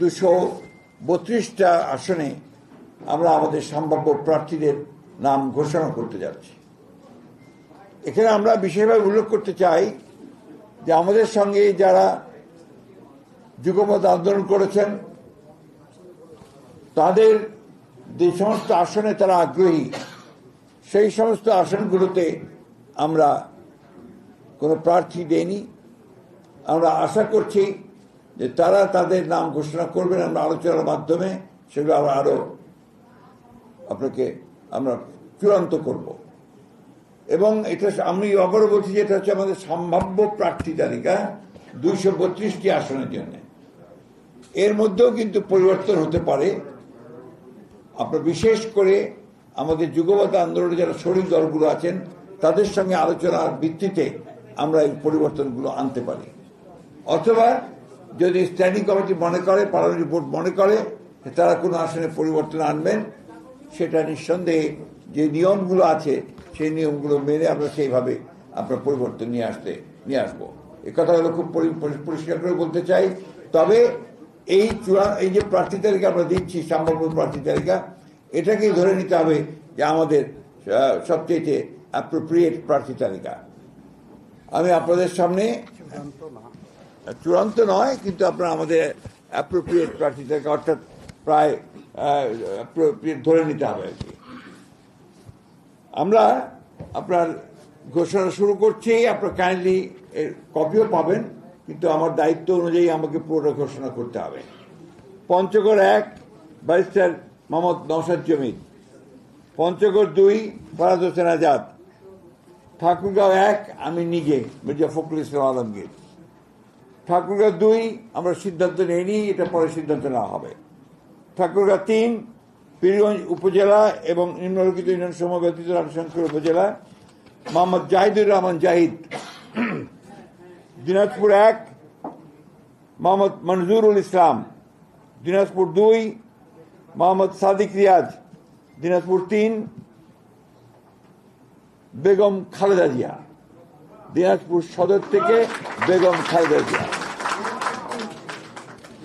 দুশো বত্রিশটা আসনে আমরা আমাদের সম্ভাব্য প্রার্থীদের নাম ঘোষণা করতে যাচ্ছি। এখানে আমরা বিশেষভাবে উল্লেখ করতে চাই যে আমাদের সঙ্গে যারা যুগপথ আন্দোলন করেছেন, তাদের যে সমস্ত আসনে তারা আগ্রহী, সেই সমস্ত আসনগুলোতে আমরা কোনো প্রার্থী দেইনি। আমরা আশা করছি যে তারা তাদের নাম ঘোষণা করবেন, আমরা আলোচনার মাধ্যমে সেগুলো আমরা আরও আপনাকে আমরা চূড়ান্ত করব। এবং এটা আমি আবারও বলছি যে এটা হচ্ছে আমাদের সম্ভাব্য প্রার্থী তালিকা, দুইশো বত্রিশটি আসনের জন্য। এর মধ্যেও কিন্তু পরিবর্তন হতে পারে। আপনার বিশেষ করে আমাদের যুগবত আন্দোলনে যারা শরীর দলগুলো আছেন, তাদের সঙ্গে আলোচনার ভিত্তিতে আমরা এই পরিবর্তনগুলো আনতে পারি। অথবা যদি স্ট্যান্ডিং কমিটি মনে করে পার্লামেন্ট বোর্ড মনে করে তারা কোনো আসনে পরিবর্তন আনবেন, সেটা নিঃসন্দেহে যে নিয়মগুলো আছে, সেই নিয়মগুলো মেনে আমরা সেইভাবে আমরা পরিবর্তন নিয়ে আসতে, নিয়ে আসব। এ কথাগুলো খুব পরি- পরি- পরিষ্কার করে বলতে চাই। তবে এই চূড়া, এই যে প্রার্থী তালিকা আমরা দিচ্ছি, সম্ভাব্য প্রার্থী তালিকা, এটাকেই ধরে নিতে হবে যে আমাদের সবচেয়ে অ্যাপ্রোপ্রিয়েট প্রার্থী তালিকা। আমি আপনাদের সামনে চূড়ান্ত নয়, কিন্তু আপনার আমাদের অ্যাপ্রোপ্রিয়েট প্রার্থী তালিকা অর্থাৎ প্রায় ধরে নিতে হবে আর কি। আমরা আপনার ঘোষণা শুরু করছি, আপনার কাইন্ডলি এর কপিও পাবেন, কিন্তু আমার দায়িত্ব অনুযায়ী আমাকে পুরোটা ঘোষণা করতে হবে। পঞ্চগড় এক, ব্যারিস্টার মোহাম্মদ নওশাদ জমির পঞ্চগড় দুই, ফরাজ হোসেন আজাদ। ঠাকুরগাঁও এক, আমি নিজে, মির্জা ফখরুল ইসলাম আলমগীর। ঠাকুরগাঁও দুই, আমরা সিদ্ধান্ত নেইনি, এটা পরে সিদ্ধান্ত নেওয়া হবে। ঠাকুরগাঁও তিন, পীরগঞ্জ উপজেলা এবং নিম্নলিখিত ইউনিয়ন সমূহ ব্যতীত রামশঙ্কর উপজেলা, মোহাম্মদ জাহিদুর রহমান জাহিদ। দিনাজপুর এক, মোহাম্মদ মনজুরুল ইসলাম। দিনাজপুর দুই, মোহাম্মদ সাদিক রিয়াজ। দিনাজপুর তিন, বেগম খালেদা জিয়া। দিনাজপুর সদর থেকে বেগম খালেদা জিয়া।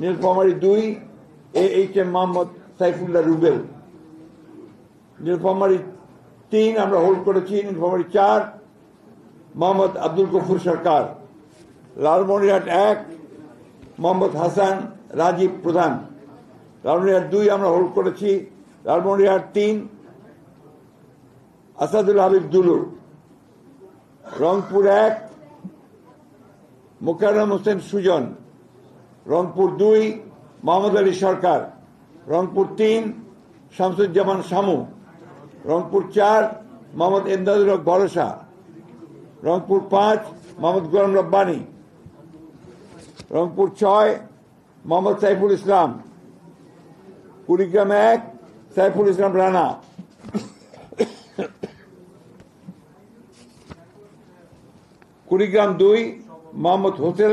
নীলফামারী দুই A H M Mohammad Saifullah Rubel. Nilphamari তিন আমরা হোল্ড করেছি, নীলফামারী চার, মোহাম্মদ আব্দুল গফুর সরকার। লালমনিরহাট এক, মোহাম্মদ হাসান রাজীব প্রধান। লালমনিরহাট দুই আমরা হোল্ড করেছি, লালমনিরহাট তিন, আসাদুল হাবিব দুলু রংপুর এক, মোকাররম হোসেন সুজন। রংপুর দুই মোহাম্মদ আলী সরকার। রংপুর তিন, শামসুজ্জামান শামু। রংপুর চার মোহাম্মদ এমদাদুল হক ভরসা। রংপুর পাঁচ মোহাম্মদ গোলাম রব্বানী। রংপুর ছয় মোহাম্মদ সাইফুল ইসলাম। কুড়িগ্রাম এক, সাইফুল ইসলাম রানা। কুড়িগ্রাম দুই মোহাম্মদ হোসেন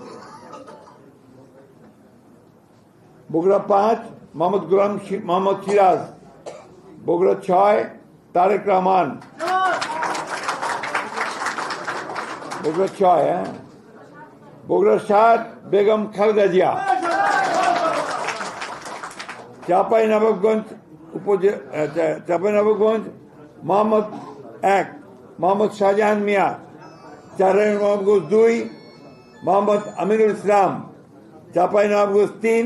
বগুড়া পাঁচ, মোহাম্মদ গোলাম মোহাম্মদ সিরাজ। বগুড়া ছয়, তারেক রহমান। বগুড়া ছয় হ্যাঁ? বগুড়া সাত, বেগম খালেদা জিয়া। চাপাই নবাবগঞ্জ উপজেলা চাপাই নবাবগঞ্জ, মোহাম্মদ এক, মোহাম্মদ শাহজাহান মিয়া। চারাই নবাবগঞ্জ দুই, মোহাম্মদ আমিনুল ইসলাম। চাপাই নবাবগঞ্জ তিন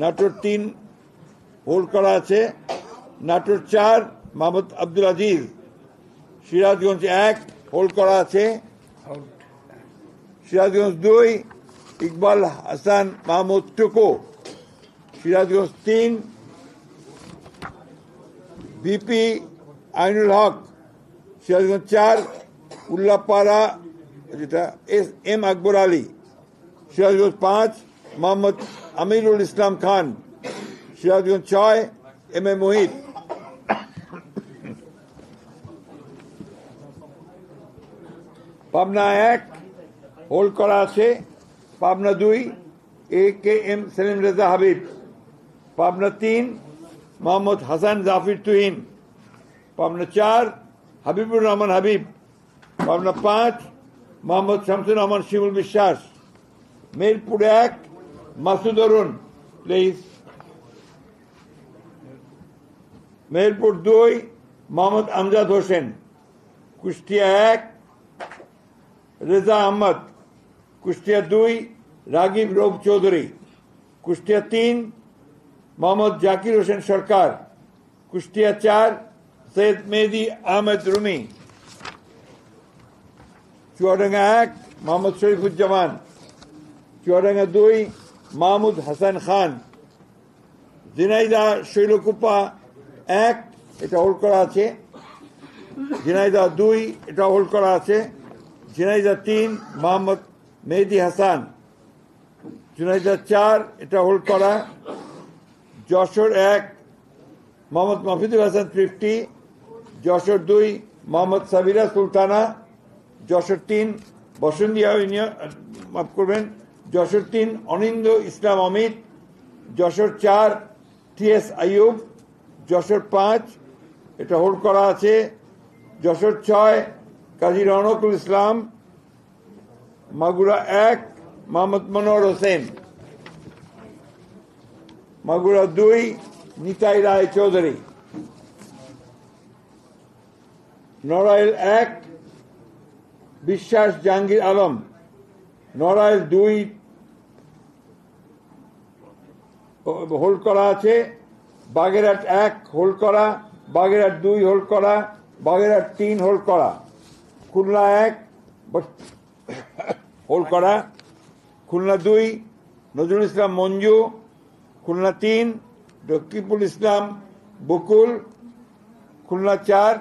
নাটোর তিন হোল্ড করা আছে। নাটোর চার, মোহাম্মদ আব্দুল আজিজ। সিরাজগঞ্জ এক হোল্ড করা আছে। সিরাজগঞ্জ দুই, ইকবাল হাসান মাহমুদ টুকু। সিরাজগঞ্জ তিন, বিপি আইনুল হক। সিরাজগঞ্জ চার, উল্লাপাড়া, যেটা এস এম আকবর আলী। সিরাজগঞ্জ পাঁচ, মোহাম্মদ আমিরুল ইসলাম খান, সিরাজগঞ্জ ছয়, এম এ মোহিত। পাবনা এক, হোল্ড করা আছে। পাবনা দুই, A K M Selim Reza Habib. Pabna তিন, মোহাম্মদ হাসান জাফির তুহিন। পাবনা চার, হাবিবুর রহমান হাবিব। পাবনা পাঁচ, মোহাম্মদ শামসুর রহমান শিমুল বিশ্বাস। মিরপুর এক মাসুদ অরুণ প্লিজ মেহেরপুর দুই মোহাম্মদ আমজাদ হোসেন কুষ্টিয়া এক রেজা আহমদ কুষ্টিয়া দুই রাগিব রৌফ চৌধুরী কুষ্টিয়া তিন মোহাম্মদ জাকির হোসেন সরকার কুষ্টিয়া চার সৈয়দ মেহেদি আহমেদ রুমি চুয়াডাঙ্গা এক মোহাম্মদ শরীফুজ্জামান চুয়াডাঙ্গা দুই মাহমুদ হাসান খান জিনাইদা শৈলকুপা এক, এটা হোল্ড করা আছে। ঝিনাইদা দুই, এটা হোল্ড করা আছে। ঝিনাইদা তিন মোহাম্মদ মেহেদি হাসান ঝিনাইদা চার, এটা হোল্ড করা। যশোর এক মোহাম্মদ মফিদুল হাসান ফিফটি যশোর দুই মোহাম্মদ সাবিরা সুলতানা যশোর তিন বসন্তিয়া ইউনিয়ন মাফ করবেন যশোর তিন অনিন্দ ইসলাম অমিত, যশোর চার, টি এস আইয়ুব, যশোর পাঁচ, এটা হোল্ড করা আছে, যশোর ছয়, কাজী রনকুল ইসলাম, মাগুরা এক, মোহাম্মদ মনোহর হোসেন। মাগুরা দুই, নিতাই রায় চৌধুরী। নড়াইল এক, বিশ্বাস জাহাঙ্গীর আলম। নড়াইল দুই হোল্ড করা আছে, বাগেরহাট এক হোল্ড করা, বাগেরহাট দুই হোল্ড করা, বাগেরহাট তিন হোল্ড করা। খুলনা এক হোল্ড করা। খুলনা দুই, নজরুল ইসলাম মঞ্জু। খুলনা তিন রকিবুল ইসলাম বকুল। খুলনা চার,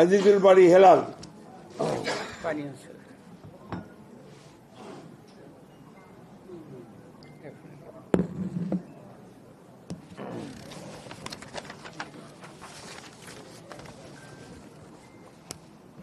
আজিজুল বাড়ি হেলাল।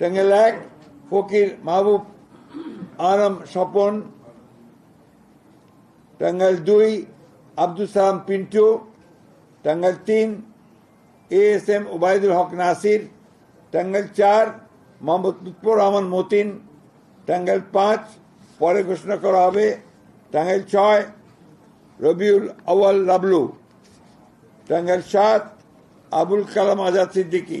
টাঙ্গাইল এক ফকির মাহবুব আরম স্বপন টাঙ্গাইল দুই আব্দুল সালাম পিন্টু টাঙ্গাইল তিন A S M Obaidul Haque Nasir Tangail চার মোহাম্মদ লুৎফর রহমান মতিন টাঙ্গাইল পাঁচ পরে ঘোষণা করা হবে টাঙ্গাইল ছয় রবিউল আওয়াল লাবলু টাঙ্গাইল সাত আবুল কালাম আজাদ সিদ্দিকী।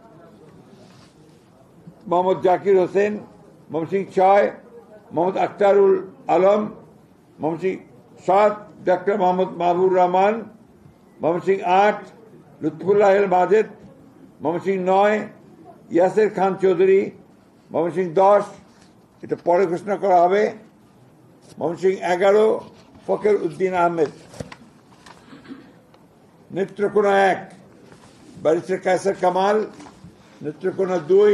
মোহাম্মদ জাকির হোসেন মমসিং ছয়, মোহাম্মদ আখতারুল আলম মমসিং সাত ডক্টর মোহাম্মদ মাহবুর রহমান মমসিং আট, লুৎফুল্লাহ মাজেদ মমসিং নয়, ইয়াসের খান চৌধুরী মমসিং দশ, এটা পরে ঘোষণা করা হবে মমসিং এগারো ফকের উদ্দিন আহমেদ। নেত্রকোনা এক, ব্যারিস্টার কায়সার কামাল, নেত্রকোনা দুই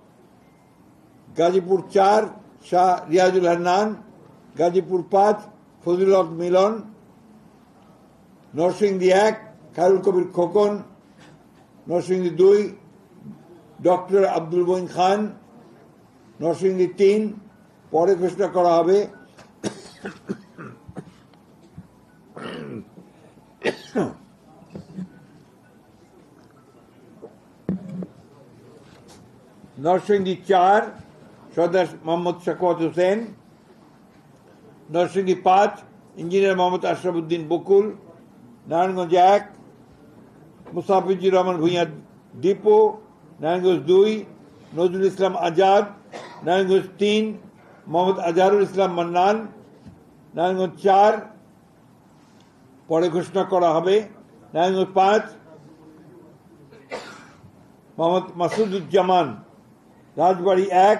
গাজীপুর চার, শাহ রিয়াজুল হান্নান, গাজীপুর পাঁচ, ফজলুল হক মিলন, নরসিংদী এক, খায়রুল কবির খোকন, নরসিংদী দুই, ডক্টর আব্দুল বইন খান, নরসিংদী তিন, পরে ঘোষণা করা হবে। নরসিংদী চার সর্দার মোহাম্মদ শাকওয়াত হোসেন নরসিংদী পাঁচ ইঞ্জিনিয়ার মোহাম্মদ আশরাফুদ্দিন বকুল নারায়ণগঞ্জ এক মুসাফিজুর রহমান ভূঁইয়া দীপু নারায়ণগঞ্জ দুই নজরুল ইসলাম আজাদ নারায়ণগঞ্জ তিন মোহাম্মদ আজহারুল ইসলাম মান্নান নারায়ণগঞ্জ চার পরে ঘোষণা করা হবে নারায়ণগঞ্জ পাঁচ মোহাম্মদ মাসুদুজ্জামান রাজবাড়ী এক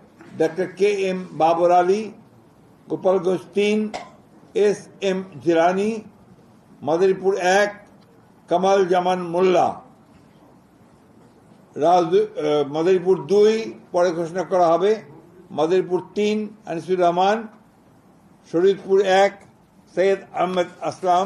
doctor K M Babar Ali Gopalganj তিন এস এম জিরানি মাদারীপুর এক কামাল জামান মোল্লা রাজ মাদারীপুর দুই, পরে ঘোষণা করা হবে। মাদারীপুর তিন আনিসুর রহমান শরীদপুর এক সৈয়দ আহমেদ আসলাম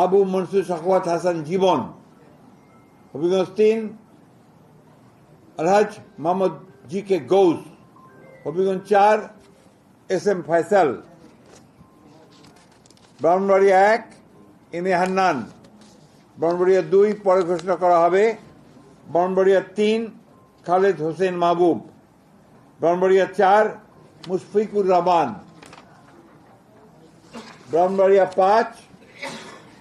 আবু মনসুর সাখাওয়াত হাসান জীবন হবিগঞ্জ তিন, আলহাজ মোহাম্মদ জি কে গৌস হবিগঞ্জ চার, এস এম ফয়সাল। ব্রাহ্মণবাড়িয়া এক, এম এ হান্নান। ব্রাহ্মণবাড়িয়া দুই, পরে ঘোষণা করা হবে। ব্রাহ্মণবাড়িয়া তিন, খালেদ হোসেন মাহবুব। ব্রাহ্মণবাড়িয়া চার, মুশফিকুর রহমান। ব্রাহ্মণবাড়িয়া পাঁচ